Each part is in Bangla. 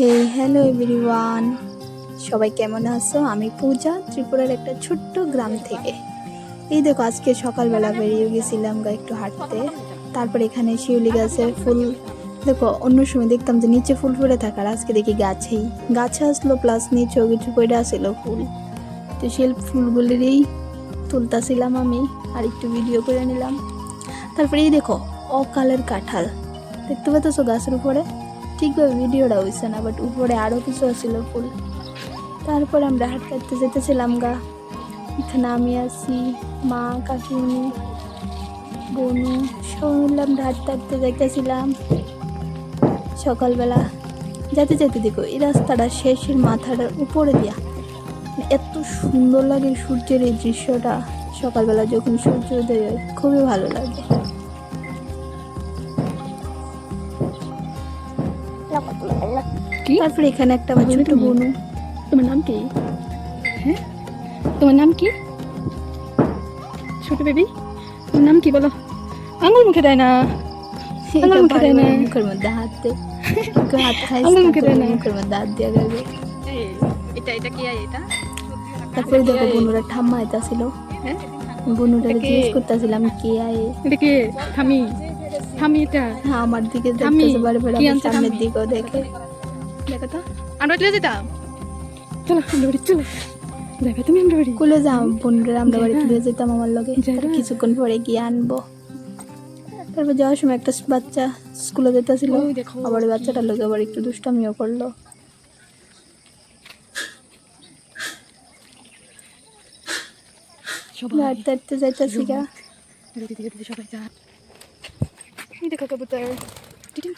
হে হ্যালো এভরিওয়ান সবাই কেমন আছো? আমি পূজা, ত্রিপুরার একটা ছোট্ট গ্রাম থেকে। এই দেখো, আজকে সকালবেলা বেরিয়ে গেছিলাম গা একটু হাঁটতে। তারপর এখানে শিউলি গাছের ফুল, দেখো, অন্য সময় দেখতাম যে নিচে ফুল ফুটে থাকে আর আজকে দেখি গাছেই। গাছে আসলো প্লাস নিচেও কিছু পড়ে আসলো ফুল। তো সেই ফুলগুলিরই তুলতাছিলাম আমি, আর একটু ভিডিও করে নিলাম। তারপরে এই দেখো, অকালের কাঁঠাল। দেখতে পাচ্ছ গাছের উপরে? ঠিকভাবে ভিডিওটা হয়েছে না বাট উপরে আরও কিছু ছিল ফুল। তারপর আমরা হাট কাটতে যেতেছিলাম গা। এখানে আমি আছি, মা, কাকিমণি, বনু, সবাই মিলে আমরা হাট কাটতে যাইতেছিলাম। সকালবেলা যেতে যেতে দেখো, এই রাস্তাটা শেষের মাথাটার উপরে দিয়া। এত সুন্দর লাগে সূর্যের এই দৃশ্যটা। সকালবেলা যখন সূর্য উদয় হয়, খুবই ভালো লাগে। কি? তারপরে এখানে একটা আমার ছোট তুমি? তোমার নাম কি? হ্যাঁ? তোমার নাম কি? ছোট বেবি তোমার নাম কি বলো? আঙুল মুখে দেয় না। আমার মুখে দেয় না। মুখের মধ্যে হাত দে। হাত খাইছে আমার মুখে দেয় না। মুখের মধ্যে হাত দিয়ে গেবে এটা এটা কি এটা? তারপরে দেখো বনুরা ঠাম্মা এটা ছিল হ্যাঁ? বনুরা জিজ্ঞেস করতেছিলাম কে আয়ে এটা কি? থামি থামি এটা। হ্যাঁ আমার দিকে দেখতেছে বারে বারে সামনের দিকেও দেখে। দেখো তো। আমরা চলে যেতাম চলো আমরা বাড়ি চলো। দেখো তুমি আমরা বাড়ি কুলে যাও বনুরা আমরা বাড়ি? তুলে যেতাম আমার লগে। কিছুক্ষণ পরে গিয়ে আনব। তারপর যাওয়ার সময় একটা বাচ্চা স্কুলে যেতেছিল। আবার ওই বাচ্চাটার লোক আবার একটু দুষ্টামিও করল। হাঁটতে হাঁটতে যাইতেছি গা। সবাই যা। দেখো কবুতর।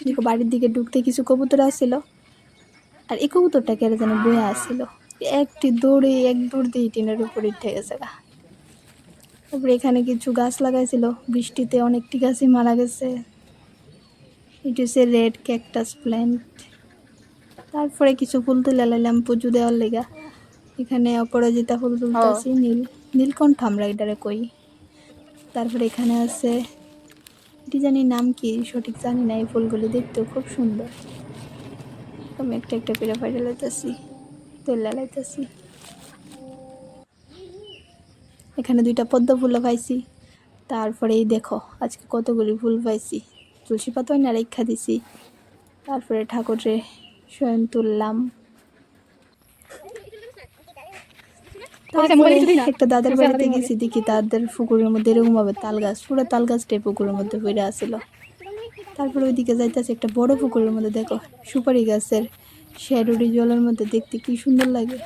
দেখো বাড়ির দিকে ঢুকতে কিছু কবুতর আসছিল আর এই কবুতরটা কেন যেন বয়ে আসছিল একটি দৌড়ে এক দৌড় দিয়ে টিনের উপরে উঠে গেছে গা। তারপরে এখানে কিছু গাছ লাগাইছিল। বৃষ্টিতে অনেকটি গাছই মারা গেছে। এটি হচ্ছে রেড ক্যাকটাস প্ল্যান্ট। তারপরে কিছু ফুল তুলে লাইলাম পুজো দেওয়ার লেগা। এখানে অপরাজিতা ফুল তুলতেছি নীল নীলকণ্ঠ আমরা এটারে কই। তারপরে এখানে আছে জানি নাম কি? সঠিক জানি না, এই ফুলগুলি দেখতেও খুব সুন্দর। আমি একটা একটা করে ফাইটে লাইতেছি তেল লাইতেছি। এখানে দুইটা পদ্ম ফুলও পাইছি তারপরে এই দেখো, আজকে কতগুলি ফুল পাইছি। তুলসী পাতা না রেখা দিছি। তারপরে ঠাকুরে শয়ন তুললাম। একটা দাদার বাড়িতে গেছি দেখি তাদের পুকুরের মধ্যে এরকম ভাবে তাল গাছ পুরো তাল গাছটাই পুকুরের মধ্যে পড়ে আসছিল তারপরে ওইদিকে যাইতেছে একটা বড় পুকুরের মধ্যে দেখো সুপারি গাছের শ্যাডোডি জলের মধ্যে দেখতে কি সুন্দর লাগে।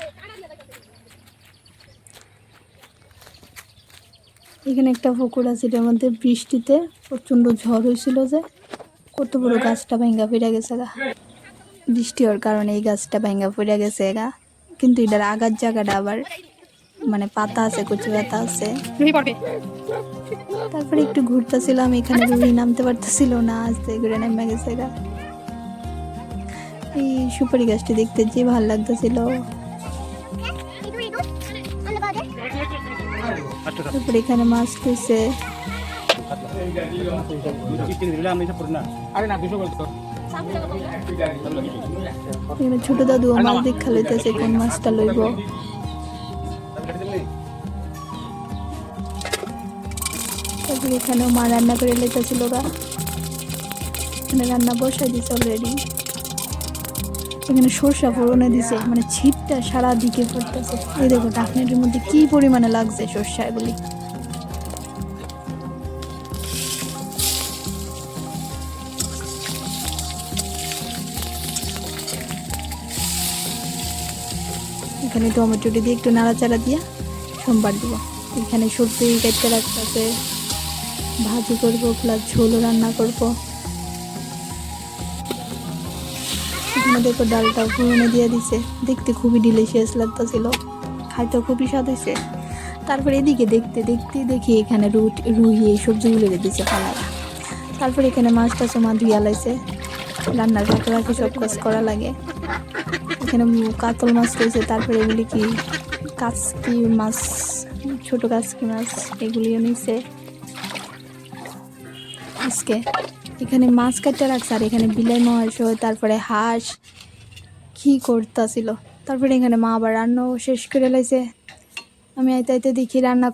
এখানে একটা পুকুর আছে এটার মধ্যে বৃষ্টিতে প্রচণ্ড ঝড় হয়েছিল যে কত বড় গাছটা ভেঙ্গা পড়ে গেছে গা। বৃষ্টি হওয়ার কারণে এই গাছটা ভেঙ্গা পড়ে গেছে গা। কিন্তু এটার আগার জায়গাটা আবার মানে পাতা আছে কচু পাতা আছে। তারপরে একটু ঘুরতেছিলাম এখানে রুই নামতে পারতেছিল না আস্তে করে নেমে গেছে এই সুপারি গাছটি দেখতে যে ভালো লাগতেছিল। তারপরে এখানে মাছ এখানে ছোট দাদু মাছ দেখা লইতেছে কোন মাছটা লইব। তারপরে এখানেও মা রান্না করে লইতেছিল গা। এখানে রান্না বসাই দিছে অলরেডি এখানে সরষা ফোড়নে দিছে মানে ছিটটা সারা দিকে পড়তেছে এই দেখো ডাকনেটের মধ্যে কি পরিমাণে লাগছে সর্ষাগুলি এখানে টমেটোটি দিয়ে একটু নাড়াচাড়া দিয়া সোমবার দিব। এখানে সবজি কেটে রাখতেছে ভাজি করব প্লাস ঝোলও রান্না করব। এখানে দেখো ডালটা ফুরনে দিয়ে দিছে। দেখতে খুবই ডিলিশিয়াস লাগতেছিল। খাইতে খুবই স্বাদ হয়েছে তারপরে এদিকে দেখতে দেখতে দেখি এখানে রুট রুহি এই সবজিগুলো দিছে ফালাইয়া তারপরে এখানে মাছ টাছ মা ধুইয়া লাইছে। রান্নার ফাঁকে ফাঁকে সব কাজ করা লাগে। এখানে কাতল মাছ রয়েছে, তারপরে এগুলি কি? কাচকি মাছ, ছোট কাচকি মাছ, এগুলিও নিছে। আজকে এখানে মাছ কাটতে রাখছে আর এখানে বিলাই মহাশয় তারপরে হাঁস। কি করতেছিল? তারপরে এখানে মা আবার রান্নাও শেষ করে লাইছে। আমি আইতে আইতে দেখি রান্না